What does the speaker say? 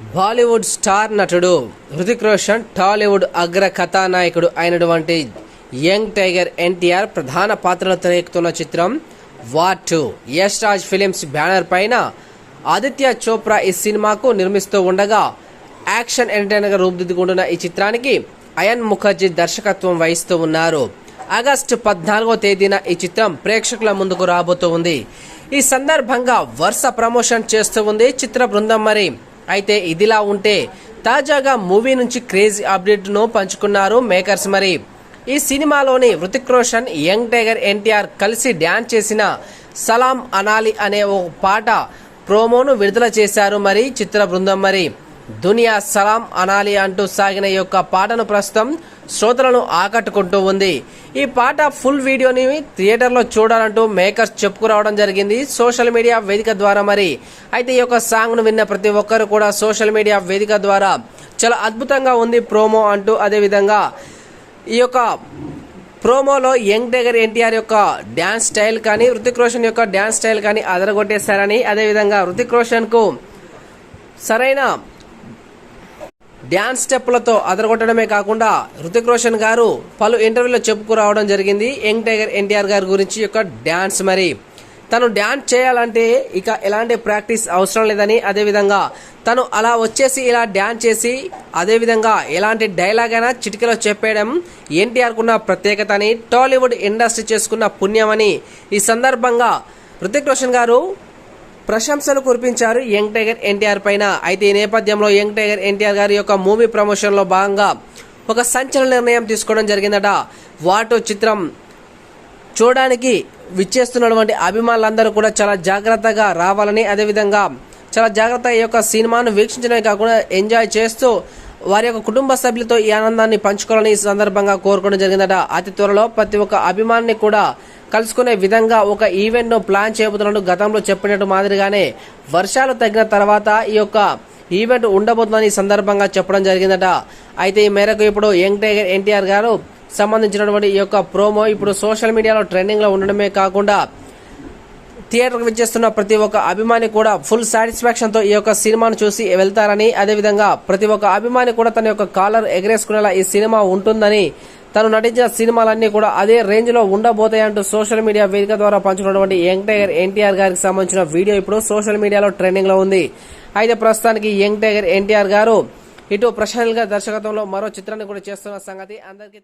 Bollywood star నటుడు హృతిక్ రోషన్ టాలీవుడ్ అగ్ర కథానాయకుడు అయినటువంటి యంగ్ టైగర్ ఎన్టీఆర్ ప్రధాన పాత్రలో తెరకెక్కుతున్న చిత్రం war two. Yash Raj films banner పైన ఆదిత్య చోప్రా ఈ సినిమాకు నిర్మిస్తూ ఉండగా యాక్షన్ ఎంటర్టైనర్గా రూపుదిద్దుకుంటున్న ఈ చిత్రానికి అయన్ ముఖర్జీ దర్శకత్వం వహిస్తూ ఉన్నారు. ఆగస్టు పద్నాలుగో తేదీన ఈ చిత్రం ప్రేక్షకుల ముందుకు రాబోతోంది ఈ సందర్భంగా వరుస ప్రమోషన్ చేస్తూ ఉంది చిత్ర బృందం మరి. అయితే ఇదిలా ఉంటే తాజాగా మూవీ నుంచి క్రేజీ అప్డేట్ను పంచుకున్నారు మేకర్స్ మరి. ఈ సినిమాలోని హృతిక్ రోషన్ యంగ్ టైగర్ ఎన్టీఆర్ కలిసి డ్యాన్స్ చేసిన సలాం అనాలి అనే ఓ పాట ప్రోమోను విడుదల చేశారు మరి చిత్ర బృందం మరి. దునియా సలాం అనాలి అంటూ సాగిన ఈ యొక్క పాటను ప్రస్తుతం శ్రోతలను ఆకట్టుకుంటూ ఉంది. ఈ పాట ఫుల్ వీడియోని థియేటర్లో చూడాలంటూ మేకర్స్ చెప్పుకురావడం జరిగింది. సోషల్ మీడియా వేదిక ద్వారా మరి. అయితే ఈ యొక్క సాంగ్ను విన్న ప్రతి ఒక్కరు కూడా సోషల్ మీడియా వేదిక ద్వారా చాలా అద్భుతంగా ఉంది ప్రోమో అంటూ అదేవిధంగా ఈ యొక్క ప్రోమోలో యంగ్ టైగర్ ఎన్టీఆర్ యొక్క డ్యాన్స్ స్టైల్ కానీ హృతిక్ రోషన్ యొక్క డ్యాన్స్ స్టైల్ కానీ అదరగొట్టేశారని అదేవిధంగా హృతిక్ రోషన్కు సరైన డ్యాన్స్ స్టెప్లతో అదరగొట్టడమే కాకుండా హృతిక్ రోషన్ గారు పలు ఇంటర్వ్యూలో చెప్పుకురావడం జరిగింది. యంగ్ టైగర్ ఎన్టీఆర్ గారి గురించి యొక్క డ్యాన్స్ మరి. తను డ్యాన్స్ చేయాలంటే ఇక ఎలాంటి ప్రాక్టీస్ అవసరం లేదని అదేవిధంగా తను అలా వచ్చేసి ఇలా డ్యాన్స్ చేసి అదేవిధంగా ఎలాంటి డైలాగ్ అయినా చిటికలో చెప్పేయడం ఎన్టీఆర్కున్న ప్రత్యేకత అని టాలీవుడ్ ఇండస్ట్రీ చేసుకున్న పుణ్యమని ఈ సందర్భంగా హృతిక్ రోషన్ గారు ప్రశంసలు కురిపించారు యంగ్ టైగర్ ఎన్టీఆర్ పైన. అయితే ఈ నేపథ్యంలో యంగ్ టైగర్ ఎన్టీఆర్ గారి యొక్క మూవీ ప్రమోషన్లో భాగంగా ఒక సంచలన నిర్ణయం తీసుకోవడం జరిగిందట. వాటో చిత్రం చూడడానికి విచ్చేస్తున్నటువంటి అభిమానులందరూ కూడా చాలా జాగ్రత్తగా రావాలని అదేవిధంగా చాలా జాగ్రత్తగా ఈ యొక్క సినిమాను వీక్షించడమే కాకుండా ఎంజాయ్ చేస్తూ వారి యొక్క కుటుంబ సభ్యులతో ఈ ఆనందాన్ని పంచుకోవాలని ఈ సందర్భంగా కోరుకోవడం జరిగిందట. అతి త్వరలో ప్రతి ఒక్క అభిమానిని కూడా కలుసుకునే విధంగా ఒక ఈవెంట్ను ప్లాన్ చేయబోతున్నట్టు గతంలో చెప్పినట్టు మాదిరిగానే వర్షాలు తగ్గిన తర్వాత ఈ యొక్క ఈవెంట్ ఉండబోతుందని సందర్భంగా చెప్పడం జరిగిందట. అయితే ఈ మేరకు ఇప్పుడు యంగ్ టైగర్ ఎన్టీఆర్ గారు సంబంధించినటువంటి ఈ యొక్క ప్రోమో ఇప్పుడు సోషల్ మీడియాలో ట్రెండింగ్లో ఉండడమే కాకుండా థియేటర్కి విచ్చేస్తున్న ప్రతి ఒక్క అభిమాని కూడా ఫుల్ సాటిస్ఫాక్షన్తో ఈ యొక్క సినిమాను చూసి వెళ్తారని అదేవిధంగా ప్రతి ఒక్క అభిమాని కూడా తన యొక్క కాలర్ ఎగరేసుకునేలా ఈ సినిమా ఉంటుందని తను నటించిన సినిమాలన్నీ కూడా అదే రేంజ్లో ఉండబోతాయంటూ సోషల్ మీడియా వేదిక ద్వారా పంచుకున్నటువంటి యంగ్ టైగర్ ఎన్టీఆర్ గారికి సంబంధించిన వీడియో ఇప్పుడు సోషల్ మీడియాలో ట్రెండింగ్లో ఉంది. అయితే ప్రస్తుతానికి యంగ్ టైగర్ ఎన్టీఆర్ గారు ఇటు ప్రశాంత్ గారి దర్శకత్వంలో మరో చిత్రాన్ని కూడా చేస్తున్న సంగతి అందరికీ